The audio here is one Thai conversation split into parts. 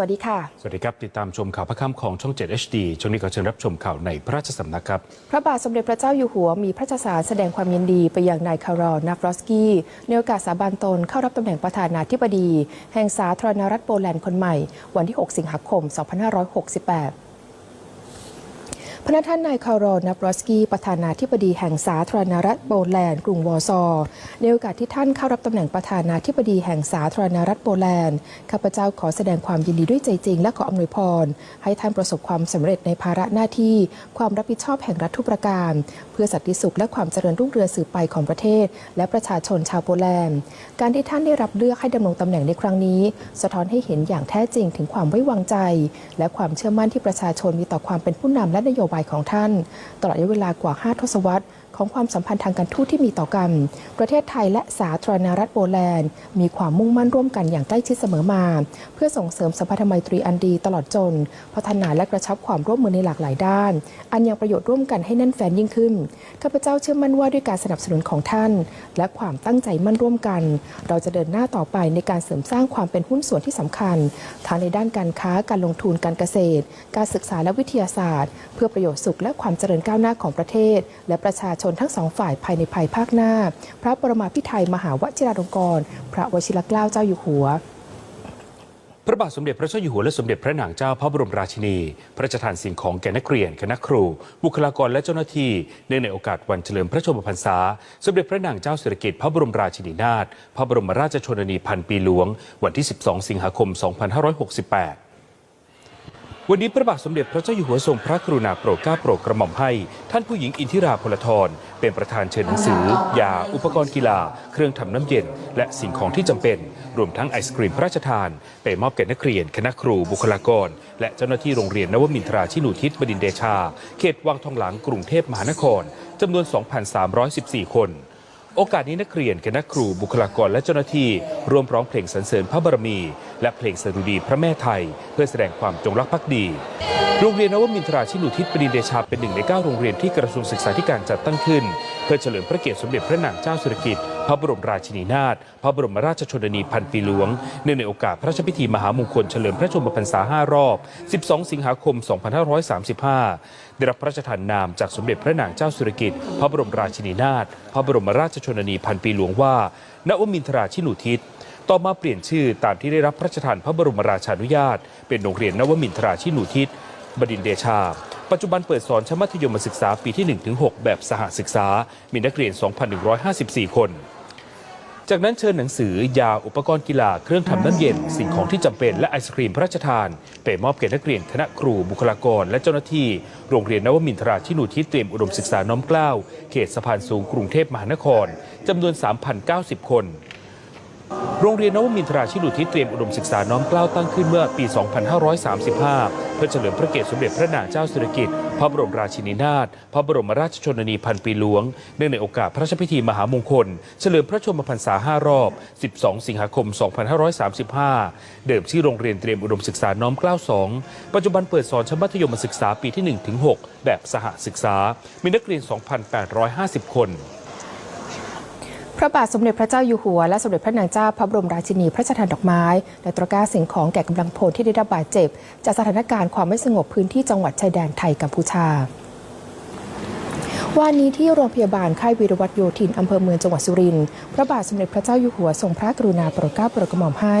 วัสดีค่ะ สวัสดีครับ ติดตามชมข่าวพระค่ำของช่อง 7 HD ช่วงนี้ก็เชิญรับชมข่าวในพระราชสำนักครับ พระบาทสมเด็จพระเจ้าอยู่หัวมีพระราชสารแสดงความยินดีไปยังนายคารอลนาฟรอสกี้ในโอกาสสาบานตนเข้ารับตำแหน่งประธานาธิบดี แห่งสาธารณรัฐโปแลนด์คนใหม่ วันที่ 6 สิงหาคม 2568 พระท่านนายคารอลนาบรอสกี้ประธานาธิบดีแห่งสาธารณรัฐโปแลนด์กรุงวอร์ซอในโอกาสที่ท่านเข้ารับตำแหน่งประธานาธิบดีแห่งสาธารณรัฐโปแลนด์ข้าพเจ้าขอแสดงความยินดีด้วยใจจริง และขออำนวยพร ให้ท่านประสบความสำเร็จในภาระหน้าที่ ความรับผิดชอบแห่งรัฐทุกประการ เพื่อสันติสุขและความเจริญรุ่งเรืองสืบไปของประเทศ และประชาชนชาวโปแลนด์ การที่ท่านได้รับเลือกให้ดำรงตำแหน่งในครั้งนี้ สะท้อนให้เห็นอย่างแท้จริงถึงความไว้วางใจ และความเชื่อมั่นที่ประชาชนมีต่อความเป็นผู้นำและนโยบายของท่าน ตลอดระยะเวลากว่า 5 ทศวรรษ ของความสัมพันธ์ทางการทูตที่มีต่อกัน ประเทศไทยและสาธารณรัฐโปแลนด์ มีความมุ่งมั่นร่วมกันอย่างใกล้ชิดเสมอมา เพื่อส่งเสริมสัมพันธไมตรีอันดีตลอดจน พัฒนาและกระชับความร่วมมือในหลากหลายด้าน อันยังประโยชน์ร่วมกันให้แน่นแฟนยิ่งขึ้นข้าพเจ้าเชื่อมั่นว่าด้วยการสนับสนุนของท่าน และความตั้งใจมั่นร่วมกัน เราจะเดินหน้าต่อไปในการเสริมสร้างความเป็นหุ้นส่วนที่สำคัญทั้งในด้านการค้าการลงทุนการเกษตร การศึกษาและวิทยาศาสตร์ เพื่อประโยชน์สุขและความเจริญก้าวหน้าของประเทศ และประชาชนทั้งสองฝ่ายภายในภายภาคหน้า พระปรมาภิไธยมหาวชิราลงกรณ์พระวชิรเกล้าเจ้าอยู่หัวพระบาทสมเด็จพระเจ้าอยู่หัวและสมเด็จพระนางเจ้าพระบรมราชินี พระราชทานสิ่งของแก่นักเรียนคณะครู บุคลากรและเจ้าหน้าที่เนื่องในโอกาสวันเฉลิมพระชนมพรรษา สมเด็จพระนางเจ้าสิริกิติ์พระบรมราชินีนาถพระบรมราชชนนีพันปีหลวง วันที่ 12 สิงหาคม 2568 วันนี้พระบาทสมเด็จพระเจ้าอยู่หัวทรงพระกรุณาโปรดเกล้าโปรดกระหม่อมให้ ท่านผู้หญิงอินทิราพลธรเป็นประธานเชิญหนังสือ ยา อุปกรณ์กีฬา เครื่องทำน้ำเย็น และสิ่งของที่จำเป็น รวมทั้งไอศกรีมพระราชทาน ไปมอบแก่นักเรียน คณะครูบุคลากร และเจ้าหน้าที่โรงเรียนนวมินทราชินูทิศบดินเดชา เขตวังทองหลางกรุงเทพมหานครจำนวน 2,314 คนโอกาสนี้นักเรียนคณะครูบุคลากรและเจ้าหน้าที่ร่วมร้องเพลงสรรเสริญพระบารมี และเพลงสดุดีพระแม่ไทย เพื่อแสดงความจงรักภักดี โรงเรียนนวมินทราชินุทิศปรินเดชาเป็นหนึ่งในเก้าโรงเรียนที่กระทรวงศึกษาธิการจัดตั้งขึ้น เพื่อเฉลิมพระเกียรติสมเด็จพระนางเจ้าสิริกิติ์พระบรมราชินีนาถพระบรมราชชนนีพันปีหลวงเนื่องในโอกาสพระราชพิธีมหามงคลเฉลิมพระชนมพรรษา 5 รอบ 12 สิงหาคม 2535 ได้รับพระราชทานนามจากสมเด็จพระนางเจ้าสิริกิติ์พระบรมราชินีนาถพระบรมราชชนนีพันปีหลวงว่านวมินทราชินุทิศ ต่อมาเปลี่ยนชื่อตามที่ได้รับพระราชทานพระบรมราชานุญาต เป็นโรงเรียนนวมินทราชินุทิศบดินเดชา ปัจจุบันเปิดสอนชั้นมัธยมศึกษาปีที่ 1-6 แบบสหศึกษา มีนักเรียน 2,154 คน จากนั้นเชิญหนังสือ ยา อุปกรณ์กีฬา เครื่องทำน้ำเย็น สิ่งของที่จำเป็น และไอศครีมพระราชทาน ไปมอบแก่นักเรียนคณะครู บุคลากร และเจ้าหน้าที่ โรงเรียนนวมินทราชินูทิศเตรียมอุดมศึกษาน้อมเกล้า เขตสะพานสูงกรุงเทพมหานครจำนวน 3,090 คน โรงเรียนนวมินทราชินุทิศเตรียมอุดมศึกษาน้อมเกล้าตั้งขึ้นเมื่อปี 2535 เพื่อเฉลิมพระเกียรติสมเด็จพระนางเจ้าสิริกิติ์พระบรมราชินีนาถ พระบรมราชชนนีพันปีหลวง เนื่องในโอกาสพระราชพิธีมหามงคล เฉลิมพระชนมพรรษา 5 รอบ 12 สิงหาคม 2535 เดิมชื่อโรงเรียนเตรียมอุดมศึกษาน้อมเกล้า 2 ปัจจุบันเปิดสอนชั้นมัธยมศึกษาปีที่ 1-6 แบบสหศึกษา มีนักเรียน 2,850 คน พระบาทสมเด็จพระเจ้าอยู่หัว และสมเด็จพระนางเจ้าพระบรมราชินีพระราชทานดอกไม้และตระก้าสิ่งของแก่กำลังพลที่ได้รับบาดเจ็บ จากสถานการณ์ความไม่สงบพื้นที่จังหวัดชายแดนไทยกัมพูชาวันนี้ที่โรงพยาบาลค่ายวีรวัตโยธินอำเภอเมืองจังหวัดสุรินทร์พระบาทสมเด็จพระเจ้าอยู่หัวทรงพระกรุณาโปรดเกล้าโปรดกระหม่อมให้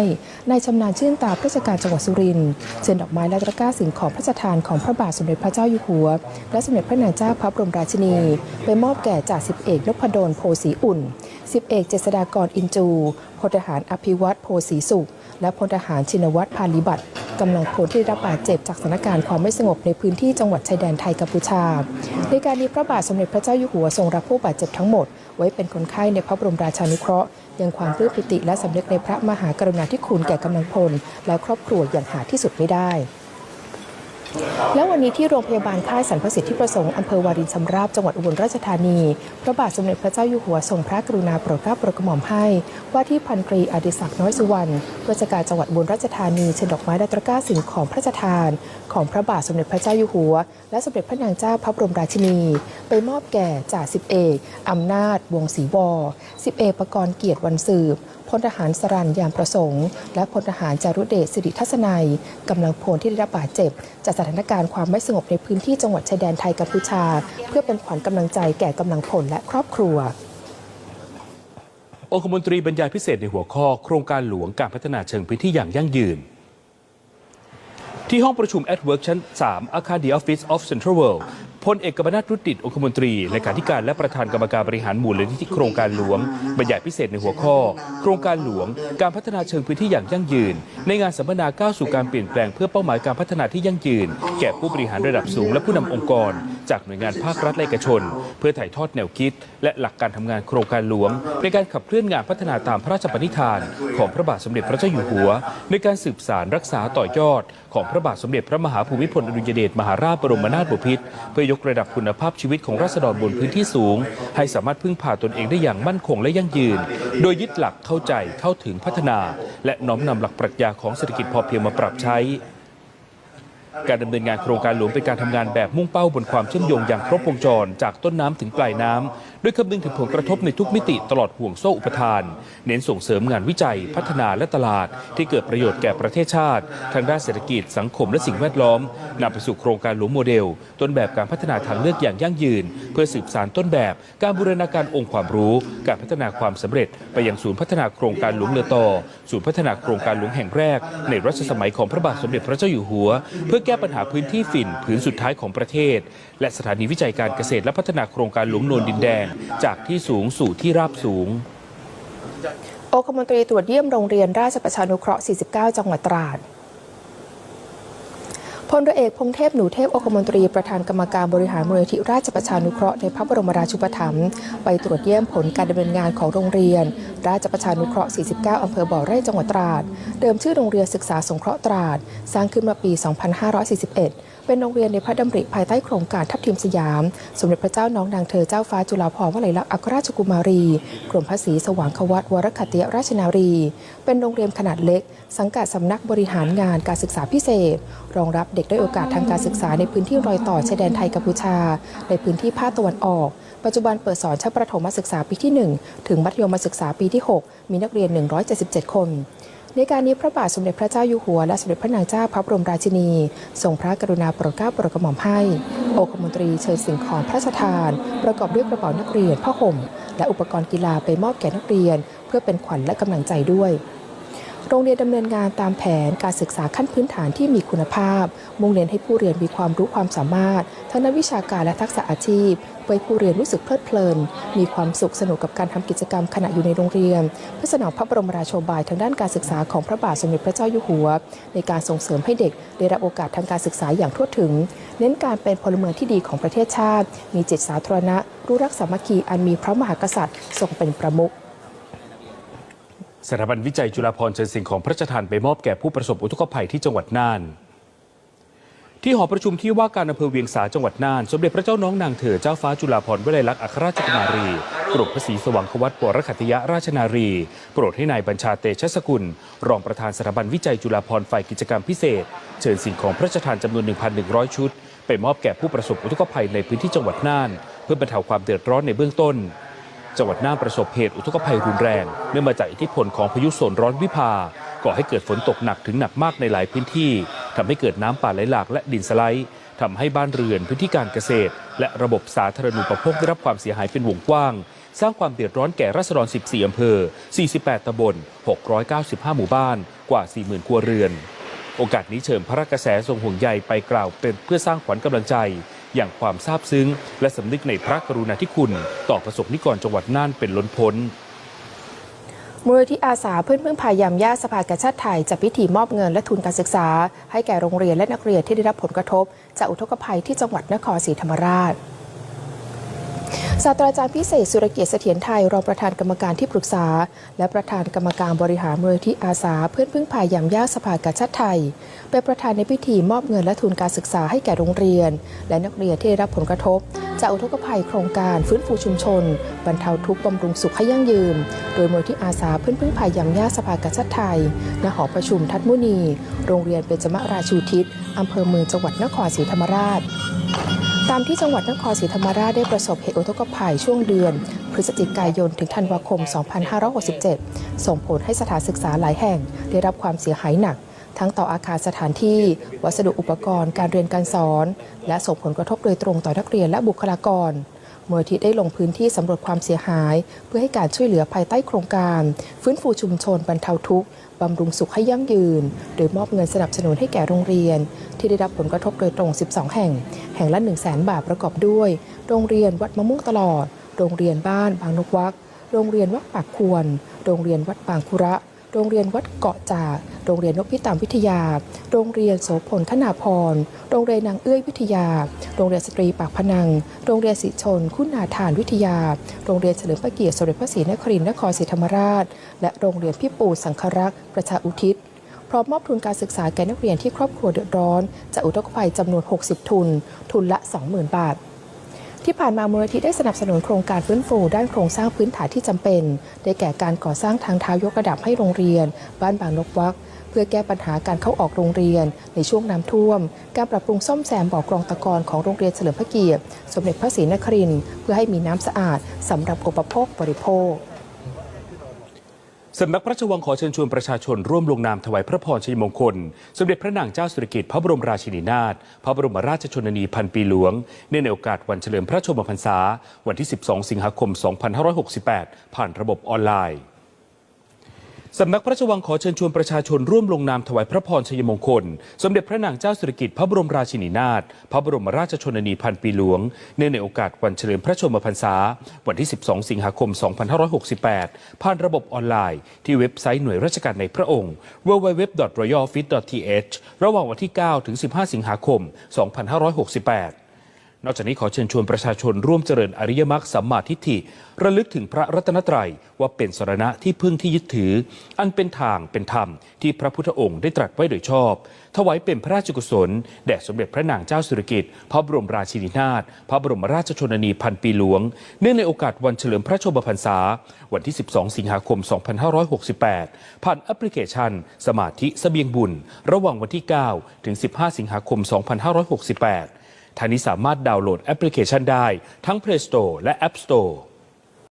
ในายชำนาญชื่นตาราชการจังหวัดสุรินทร์เชิญดอกไม้และตะกร้าสิ่งของพระราชทานของพระบาทสมเด็จพระเจ้าอยู่หัว และสมเด็จพระนางเจ้าพระบรมราชินี ไปมอบแก่จ่าสิบเอกนพดลโพสีอุ่น สิบเอกเจษฎากรอินจูพลทหารอภิวัตโพสีสุข และพลทหารชินวัตรพาลิบัตกำลังพลที่ได้รับบาดเจ็บจากสถานการณ์ความไม่สงบในพื้นที่จังหวัดชายแดนไทยกัมพูชา ในการนี้พระบาทสมเด็จพระเจ้าอยู่หัวทรงรับผู้บาดเจ็บทั้งหมด ไว้เป็นคนไข้ในพระบรมราชานุเคราะห์ ยังความปลื้มปิติและสำนึกในพระมหากรุณาธิคุณแก่กำลังพล และครอบครัวอย่างหาที่สุดไม่ได้ และวันนี้ที่โรงพยาบาลค่ายสรรพสิทธิประสงค์อำเภอวารินชำราบจังหวัดอุบลราชธานี พระบาทสมเด็จพระเจ้าอยู่หัวทรงพระกรุณาโปรดเกล้าโปรดกระหม่อมให้ ว่าที่พันตรีอดิศักดิ์น้อยสุวรรณราชการจังหวัดอุบลราชธานีเชิญดอกไม้และตะกร้าสิ่งของพระราชทานของพระบาทสมเด็จพระเจ้าอยู่หัว และสมเด็จพระนางเจ้าพระบรมราชินี ไปมอบแก่จ่าสิบเอกอำนาจ วงศรีวอสิบเอกประกรณ์เกียรติวันสืบพลทหารสรันยามประสงค์ และพลทหารจารุเดชสิริทัศนัยกำลังพลที่ได้รับบาดเจ็บ จากสถานการณ์ความไม่สงบในพื้นที่จังหวัดชายแดนไทยกัมพูชา เพื่อเป็นขวัญกำลังใจแก่กำลังพลและครอบครัว องคมนตรีบรรยายพิเศษในหัวข้อ โครงการหลวงการพัฒนาเชิงพื้นที่อย่างยั่งยืน ที่ห้องประชุม at work ชั้น 3 อาคาร The Office of Central World พลเอกกบนาถรุดดิตองคมนตรีเลขาธิการและประธานกรรมการบริหารมูลนิธิโครงการหลวงบรรยายพิเศษในหัวข้อ โครงการหลวง การพัฒนาเชิงพื้นที่อย่างยั่งยืน ในงานสัมมนาก้าวสู่การเปลี่ยนแปลงเพื่อเป้าหมายการพัฒนาที่ยั่งยืน แก่ผู้บริหารระดับสูงและผู้นำองค์กร จากหน่วยงานภาครัฐและเอกชน เพื่อถ่ายทอดแนวคิด และหลักการทำงานโครงการหลวง ในการขับเคลื่อนงานพัฒนาตามพระราชปณิธาน ของพระบาทสมเด็จพระเจ้าอยู่หัว ในการสืบสารรักษาต่อยอด ของพระบาทสมเด็จพระมหาภูมิพลอดุลยเดชมหาราชบรมนาถบพิตรเพื่อยกระดับคุณภาพชีวิตของราษฎรบนพื้นที่สูง ให้สามารถพึ่งพาตนเองได้อย่างมั่นคงและยั่งยืน โดยยึดหลักเข้าใจเข้าถึงพัฒนา และน้อมนำหลักปรัชญาของเศรษฐกิจพอเพียงมาปรับใช้ การดำเนินงานโครงการหลวงเป็นการทำงานแบบมุ่งเป้าบนความเชื่อมโยงอย่างครบวงจร จากต้นน้ำถึงปลายน้ำด้วยคำนึงถึงผลกระทบในทุกมิติตลอดห่วงโซ่อุปทาน เน้นส่งเสริมงานวิจัย พัฒนาและตลาด ที่เกิดประโยชน์แก่ประเทศชาติ ทางด้านเศรษฐกิจสังคมและสิ่งแวดล้อมนำไปสู่โครงการหลวงโมเดล ต้นแบบการพัฒนาทางเลือกอย่างยั่งยืน เพื่อสืบสานต้นแบบ การบูรณาการองค์ความรู้ การพัฒนาความสำเร็จ ไปยังศูนย์พัฒนาโครงการหลวงเรือต่อศูนย์พัฒนาโครงการหลวงแห่งแรก ในรัชสมัยของพระบาทสมเด็จพระเจ้าอยู่หัวเพื่อแก้ปัญหาพื้นที่ฝิ่นผืนสุดท้ายของประเทศ และสถานีวิจัยการเกษตรและพัฒนาโครงการหลวงโนนดินแดง จากที่สูงสู่ที่ราบสูงองคมนตรีตรวจเยี่ยมโรงเรียนราชประชานุเคราะห์ 49 จังหวัดตราดพลเรือเอกพงเทพหนูเทพองคมนตรีประธานกรรมการบริหารมูลนิธิราชประชานุเคราะห์ในพระบรมราชูปถัมภ์ไปตรวจเยี่ยมผลการดำเนินงานของโรงเรียนราชประชานุเคราะห์ 49 อำเภอบ่อไร่จังหวัดตราด เดิมชื่อโรงเรียนศึกษาสงเคราะห์ตราด สร้างขึ้นมาปี 2541 เป็นโรงเรียนในพระดำริภายใต้โครงการทัพทีมสยาม สมเด็จพระเจ้าน้องนางเธอเจ้าฟ้าจุฬาภรณ์วลัยลักษณ์อัครราชกุมารี กรมพระศรีสว่างควัตวรคติยราชนารี เป็นโรงเรียนขนาดเล็ก สังกัดสำนักบริหารงานการศึกษาพิเศษ รองรับเด็กด้อยโอกาสทางการศึกษาในพื้นที่รอยต่อชายแดนไทยกัมพูชา ในพื้นที่ภาคตะวันออก ปัจจุบันเปิดสอนชั้นประถมศึกษาปีที่ 1 ถึงมัธยมศึกษาปีที่ 6 มีนักเรียน 177 คน ในการนี้พระบาทสมเด็จพระเจ้าอยู่หัวและสมเด็จพระนางเจ้าพระบรมราชินีทรงพระกรุณาโปรดเกล้าโปรดกระหม่อมให้องคมนตรีเชิญสิ่งของพระราชทาน ประกอบด้วยกระเป๋านักเรียนผ้าห่ม และอุปกรณ์กีฬาไปมอบแก่นักเรียน เพื่อเป็นขวัญและกำลังใจด้วยโรงเรียนดำเนินงานตามแผนการศึกษาขั้นพื้นฐานที่มีคุณภาพ มุ่งเน้นให้ผู้เรียนมีความรู้ความสามารถ ทั้งด้านวิชาการและทักษะอาชีพเพื่อผู้เรียนรู้สึกเพลิดเพลิน มีความสุขสนุกกับการทำกิจกรรมขณะอยู่ในโรงเรียนเพื่อสนองพระบรมราโชบายทางด้านการศึกษาของพระบาทสมเด็จพระเจ้าอยู่หัว ในการส่งเสริมให้เด็กได้รับโอกาสทางการศึกษาอย่างทั่วถึง เน้นการเป็นพลเมืองที่ดีของประเทศชาติ มีจิตสาธารณะ รู้รักสามัคคีอันมีพระมหากษัตริย์ทรงเป็นประมุขสถาบันวิจัยจุฬาภรณ์เชิญสิ่งของพระราชทานไปมอบแก่ผู้ประสบอุทกภัยที่จังหวัดน่าน ที่หอประชุมที่ว่าการอำเภอเวียงสาจังหวัดน่าน สมเด็จพระเจ้าน้องนางเธอเจ้าฟ้าจุฬาภรณ์วลัยลักษณ์อัครราชกุมารีกรมพระศรีสว่างควัตปรขัตติยราชนารี โปรดให้นายบัญชาเตชะสกุล รองประธานสถาบันวิจัยจุฬาภรณ์ฝ่ายกิจกรรมพิเศษ เชิญสิ่งของพระราชทานจำนวน 1,100 ชุด ไปมอบแก่ผู้ประสบอุทกภัยในพื้นที่จังหวัดน่าน เพื่อบรรเทาความเดือดร้อนในเบื้องต้น จังหวัดน่านประสบเหตุอุทกภัยรุนแรงเนื่องมาจากอิทธิพลของพายุโซนร้อนวิภาก่อให้เกิดฝนตกหนักถึงหนักมากในหลายพื้นที่ทำให้เกิดน้ำป่าไหลหลากและดินสไลด์ทำให้บ้านเรือนพื้นที่การเกษตร และระบบสาธารณูปโภคได้รับความเสียหายเป็นวงกว้าง สร้างความเดือดร้อนแก่ราษฎร 14 อำเภอ 48 ตำบล 695 หมู่บ้านกว่า 40,000 ครัวเรือน โอกาสนี้เชิญพระกระแสทรงห่วงใยไปกล่าวเป็นเพื่อสร้างขวัญกำลังใจ อย่างความซาบซึ้ง และสำนึกในพระกรุณาธิคุณ ต่อประสบนิกรจังหวัดน่านเป็นล้นพ้น มูลนิธิอาสาเพื่อนพึ่งพายามญาสภากาชาติไทยจัดพิธีมอบเงินและทุนการศึกษา ให้แก่โรงเรียนและนักเรียนที่ได้รับผลกระทบ จากอุทกภัยที่จังหวัดนครศรีธรรมราชศาสตราจารย์พิเศษสุรเกียรติเสถียรไทยรองประธานกรรมการที่ปรึกษา และประธานกรรมการบริหารมูลที่อาสา เพื่อนพึ่งพายามยากสภากาชาติไทย เป็นประธานในพิธีมอบเงินและทุนการศึกษาให้แก่โรงเรียน และนักเรียนที่ได้รับผลกระทบ จากอุทกภัยโครงการฟื้นฟูชุมชน บรรเทาทุกข์บำรุงสุขให้ยั่งยืน โดยมูลที่อาสาเพื่อนพึ่งพายามยากสภากาชาติไทยณหอประชุมทัดมุนี โรงเรียนเบญจมราชูทิศอำเภอเมืองจังหวัดนครศรีธรรมราช ตามที่จังหวัดนครศรีธรรมราชได้ประสบเหตุอุทกภัยช่วงเดือน พฤศจิกายนถึงธันวาคม 2567 ส่งผลให้สถานศึกษาหลายแห่ง ได้รับความเสียหายหนัก ทั้งต่ออาคารสถานที่ วัสดุอุปกรณ์ การเรียนการสอน และส่งผลกระทบโดยตรงต่อนักเรียนและบุคลากรมูลที่ได้ลงพื้นที่สำรวจความเสียหาย เพื่อให้การช่วยเหลือภายใต้โครงการ ฟื้นฟูชุมชนบรรเทาทุกข์บำรุงสุขให้ยั่งยืน โดยมอบเงินสนับสนุนให้แก่โรงเรียน ที่ได้รับผลกระทบโดยตรง 12 แห่ง แห่งละ 1 0 0 0 0แบาทประกอบด้วย โรงเรียนวัดมะม่วงตลอด โรงเรียนบ้านบางนกวัก โรงเรียนวัดปากควร โรงเรียนวัดบางคุระ โรงเรียนวัดเกาะจาก โรงเรียนนกพิตามวิทยา โรงเรียนโสพลธนาพร โรงเรียนนางเอื้อยวิทยา โรงเรียนสตรีปากพนัง โรงเรียนสิชน คุณาทานวิทยา โรงเรียนเฉลิมพระเกียรติสมเด็จพระศรีนครินทร์นครศรีธรรมราช และโรงเรียนพี่ปูสังครักษ์ประชาอุทิศพร้อมมอบทุนการศึกษาแก่นักเรียนที่ครอบครัวเดือดร้อนจากอุทกภัยจำนวน 60 ทุน ทุนละ 20,000 บาท ที่ผ่านมามูลนิธิได้สนับสนุนโครงการฟื้นฟูด้านโครงสร้างพื้นฐานที่จำเป็น ได้แก่การก่อสร้างทางเท้ายกระดับให้โรงเรียน บ้านบางนกวักเพื่อแก้ปัญหาการเข้าออกโรงเรียน ในช่วงน้ำท่วม การปรับปรุงซ่อมแซมบ่อกรองตะกอนของโรงเรียนเฉลิมพระเกียรติ สมเด็จพระศรีนครินทร์เพื่อให้มีน้ำสะอาดสำหรับอุปโภคบริโภค สำนักพระราชวังขอเชิญชวนประชาชนร่วมลงนามถวายพระพรชัยมงคล สมเด็จพระนางเจ้าสุริกิติ์พระบรมราชินีนาถพระบรมราชชนนีพันปีหลวงเนื่องในโอกาสวันเฉลิมพระชนมพรรษา วันที่ 12 สิงหาคม 2568 ผ่านระบบออนไลน์ สำนักพระราชวังขอเชิญชวนประชาชนร่วมลงนามถวายพระพรชัยมงคล สมเด็จพระนางเจ้าสิริกิติ์พระบรมราชินีนาถพระบรมราชชนนีพันปีหลวง เนื่องในโอกาสวันเฉลิมพระชนมพรรษา วันที่ 12 สิงหาคม 2568 ผ่านระบบออนไลน์ ที่เว็บไซต์หน่วยราชการในพระองค์ www.royalfit.th ระหว่างวันที่ 9 ถึง 15 สิงหาคม 2568 นอกจากนี้ขอเชิญชวนประชาชนร่วมเจริญอริยมรรคสัมมาทิฏฐิ ระลึกถึงพระรัตนตรัยว่าเป็นสรณะที่พึ่งที่ยึดถือ อันเป็นทางเป็นธรรมที่พระพุทธองค์ได้ตรัสไว้โดยชอบ ถวายเป็นพระราชกุศล แด่สมเด็จพระนางเจ้าสุรกิติ์พระบรมราชินีนาถพระบรมราชชนนีพันปีหลวง เนื่องในโอกาสวันเฉลิมพระชนมพรรษา วันที่ 12 สิงหาคม 2568 ผ่านแอปพลิเคชัน สมาธิสเสบียงบุญ ระหว่างวันที่ 9 ถึง 15 สิงหาคม 2568 ทางนี้สามารถดาวน์โหลดแอปพลิเคชันได้ทั้ง Play Store และ App Store